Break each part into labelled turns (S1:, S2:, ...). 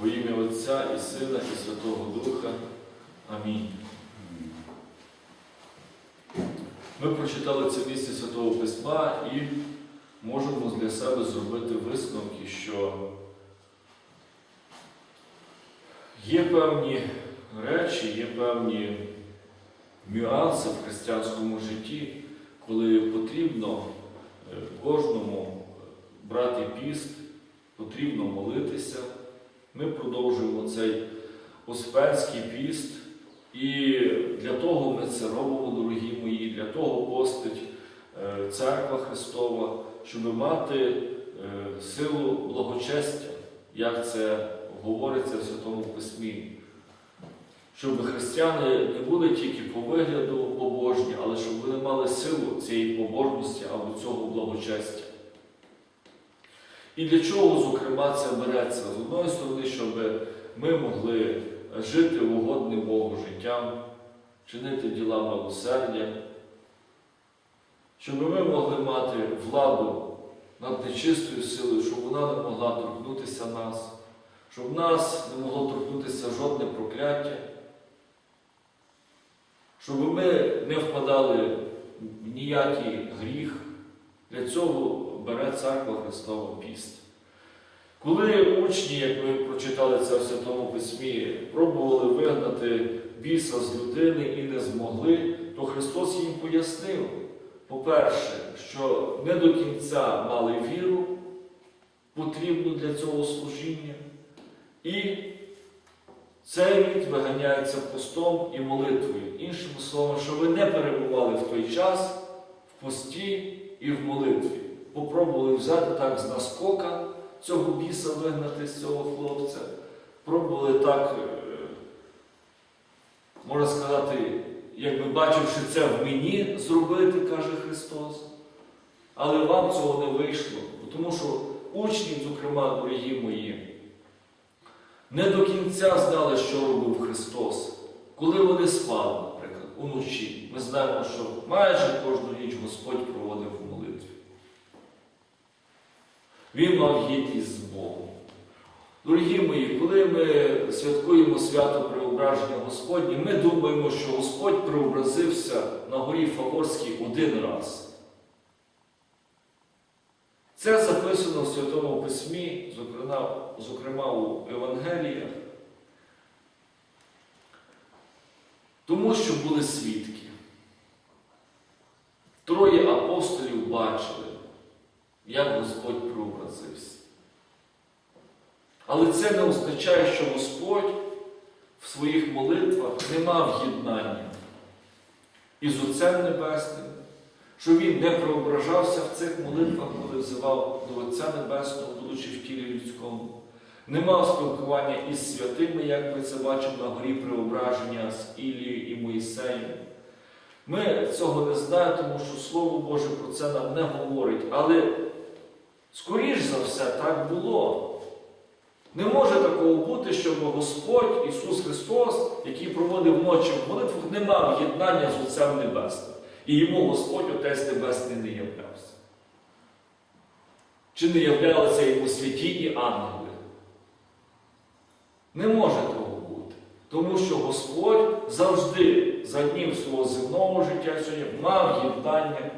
S1: Во ім'я Отця і Сина, і Святого Духа. Амінь. Ми прочитали це місце Святого Письма і можемо для себе зробити висновки, що є певні речі, є певні нюанси в християнському житті, коли потрібно е, кожному брати піст, потрібно молитися. Ми продовжуємо цей Успенський піст. І для того ми це робимо, дорогі мої, для того постить е, Церква Христова, щоб мати е, силу благочестя, як це говориться в Святому Письмі. Щоб християни не були тільки по вигляду побожні, але щоб вони мали силу цієї побожності або цього благочестя. І для чого, зокрема, це береться? З одної сторони, щоб ми могли жити угодним Богу життям, чинити діла милосердя, щоб ми могли мати владу над нечистою силою, щоб вона не могла торкнутися нас, щоб нас не могло торкнутися жодне прокляття, щоб ми не впадали в ніякий гріх. Для цього бере церква Христова піст. Коли учні, як ми прочитали це в Святому Письмі, пробували вигнати біса з людини і не змогли, то Христос їм пояснив, по-перше, що не до кінця мали віру, потрібну для цього служіння, і цей рід виганяється постом і молитвою. Іншими словами, що ви не перебували в той час в пості і в молитві. Попробували взяти так з наскока цього біса вигнати з цього хлопця. Пробували так, е, можна сказати, якби бачивши це в мені зробити, каже Христос. Але вам цього не вийшло, тому що учні, зокрема, дорогі мої, не до кінця знали, що робив Христос. Коли вони спали, наприклад, уночі, ми знаємо, що майже кожну ніч Господь проводив в молитві. Він мав гідність з Богом. Дорогі мої, коли ми святкуємо свято Преображення Господнє, ми думаємо, що Господь преобразився на горі Фаворській один раз. Це записано в Святому Письмі, зокрема, зокрема у Євангеліях, тому що були свідки. Троє апостолів бачили, як Господь преобразився. Але це не означає, що Господь в своїх молитвах не мав єднання із Отцем Небесним, що Він не преображався в цих молитвах, коли взивав до Отця Небесного, будучи в тілі людському, не мав спілкування із святими, як ми це бачимо на горі преображення з Ілією і Моїсеєм. Ми цього не знаємо, тому що Слово Боже про це нам не говорить. Але, скоріш за все, так було. Не може такого бути, щоб Господь Ісус Христос, який проводив ночі в молитвах, не мав єднання з Отцем Небесним. І йому Господь Отець Небесний не являвся. Чи не являлися йому святі і ангели? Не може того бути. Тому що Господь завжди за днів свого земного життя мав єднання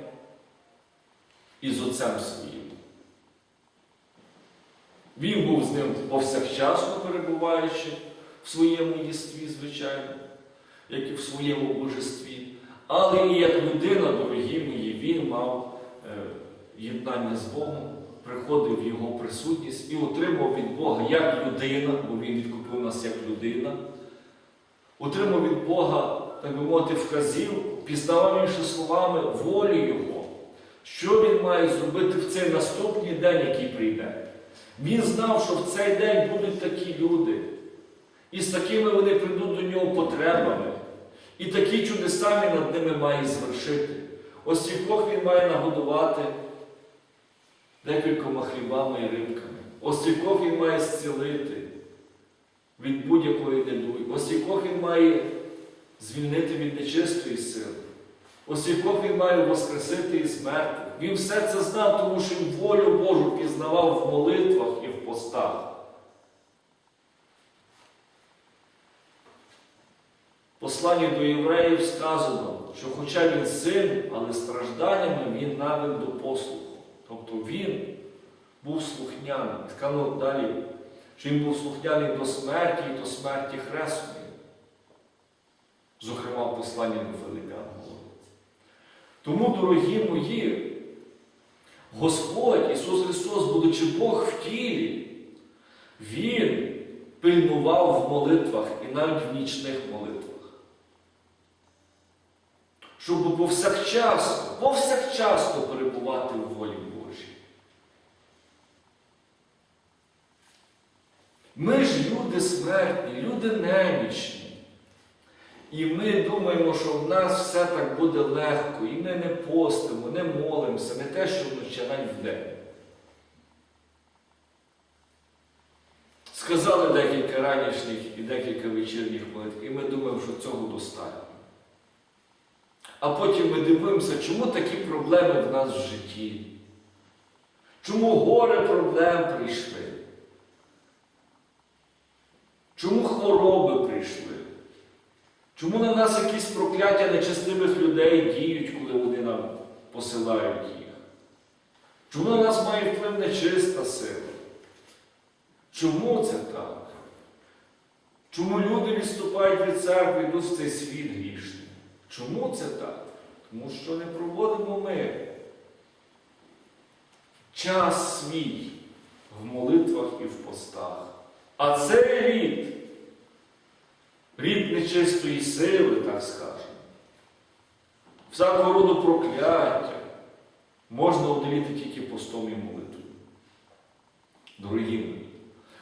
S1: із Отцем своїм. Він був з ним повсякчасно перебуваючи в своєму єстві, звичайно, як і в своєму божестві. Але і як людина, дорогі мої, він мав е, єднання з Богом, приходив в Його присутність і отримав від Бога як людина, бо Він відкупив нас як людина, отримав від Бога, так би мовити, вказів, пізнавав іншими словами волю Його, що він має зробити в цей наступний день, який прийде. Він знав, що в цей день будуть такі люди, і з такими вони прийдуть до нього потребами. І такі чудеса він над ними має звершити. Ось кількох він має нагодувати декількома хлібами і рибками. Ось кількох він має зцілити від будь-якої недуги. Ось кількох він має звільнити від нечистої сили. Ось кількох він має воскресити із мертвих. Він все це знав, тому що він волю Божу пізнавав в молитвах і в постах. Послання до євреїв сказано, що хоча він син, але стражданнями він навин до послуху. Тобто він був слухняний. Сказано далі, що він був слухняний до смерті і до смерті Хресної. Зокрема, послання до Филипян. Тому, дорогі мої, Господь Ісус Христос, будучи Бог в тілі, Він пильнував в молитвах і навіть в нічних молитвах. Щоб повсякчасно, повсякчасно перебувати в волі Божій. Ми ж люди смертні, люди немічні. І ми думаємо, що в нас все так буде легко, і ми не постимо, не молимося, не те, що вночі, навіть вдень. Сказали декілька ранішніх і декілька вечірніх молитв, і ми думаємо, що цього достатньо. А потім ми дивимося, чому такі проблеми в нас в житті? Чому горе проблем прийшли? Чому хвороби прийшли? Чому на нас якісь прокляття нечестивих людей діють, коли вони нам посилають їх? Чому на нас має вплив нечиста сила? Чому це так? Чому люди відступають від церкви йдуть в цей світ грішний? Чому це так? Тому що не проводимо ми час свій в молитвах і в постах. А цей рід, рід нечистої сили, так скажемо, всякого роду прокляття можна одоліти тільки постом і молитвою. Дорогі мої,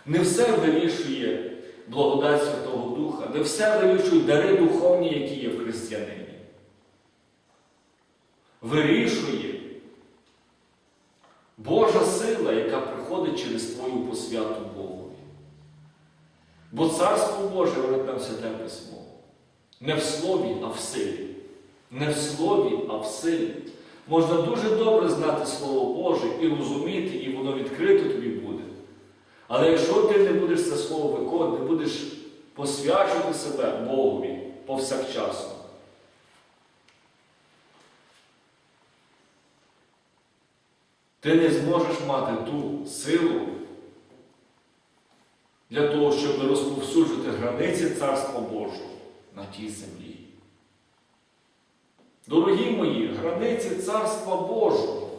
S1: не все вирішує благодать Святого Духа, не все вирішують дари духовні, які є в християнині. Вирішує Божа сила, яка приходить через твою посвяту Богові. Бо Царство Боже, говорить нам Святе Письмо, не в слові, а в силі. Не в слові, а в силі. Можна дуже добре знати Слово Боже і розуміти, і воно відкрито тобі буде. Але якщо ти не будеш це слово виконувати, не будеш посвячувати себе Богові повсякчасно, ти не зможеш мати ту силу для того, щоб розповсюджувати границі Царства Божого на тій землі. Дорогі мої, границі Царства Божого,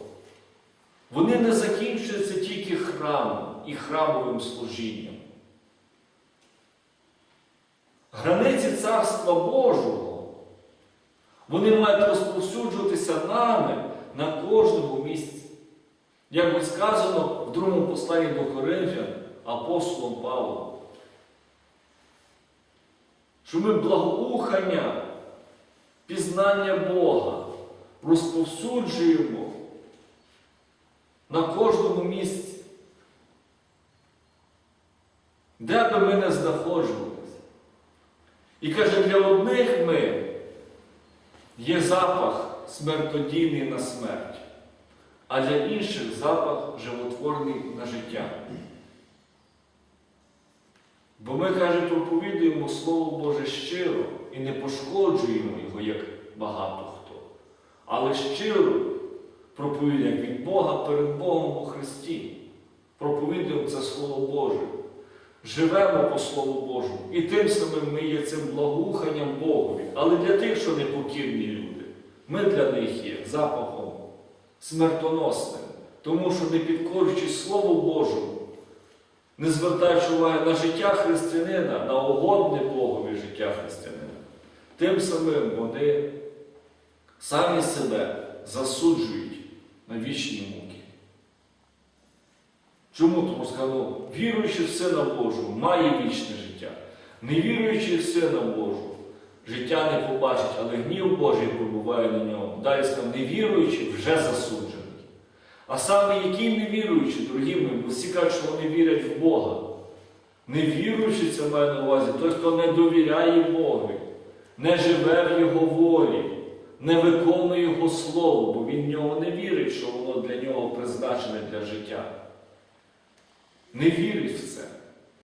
S1: вони не закінчуються тільки храмом і храмовим служінням. Границі Царства Божого, вони мають розповсюджуватися нами на кожному місці. Як би сказано в другому посланні до Коринфян апостолом Павлом, ми благоухання, пізнання Бога розповсюджуємо на кожному місці. Де би ми не знаходжувалися. І каже, для одних ми є запах смертодійний на смерть, а для інших запах животворний на життя. Бо ми, каже, проповідуємо Слово Боже щиро і не пошкоджуємо його, як багато хто, але щиро проповідуємо від Бога перед Богом у Христі. Проповідуємо це Слово Боже. Живемо по Слову Божому. І тим самим ми є цим благоуханням Богові. Але для тих, що непокірні люди, ми для них є запахом смертоносним. Тому що не підкорюючись Слову Божому, не звертаючи уваги на життя християнина, на угодне Богові життя християнина, тим самим вони самі себе засуджують на вічні муки. Чому? Тому сказано, віруючи в Сина Божого, має вічне життя. Не віруючи в Сина Божого, життя не побачить, але гнів Божий побуває на ньому. Далі сказано, не віруючи, вже засуджений. А саме який не віруючий, дорогі мої, бо всі кажуть, що вони вірять в Бога. Не віруючи, це має на увазі, той, хто не довіряє Богу, не живе в Його волі, не виконує Його Слово, бо він в нього не вірить, що воно для нього призначене для життя. Не вірить в це.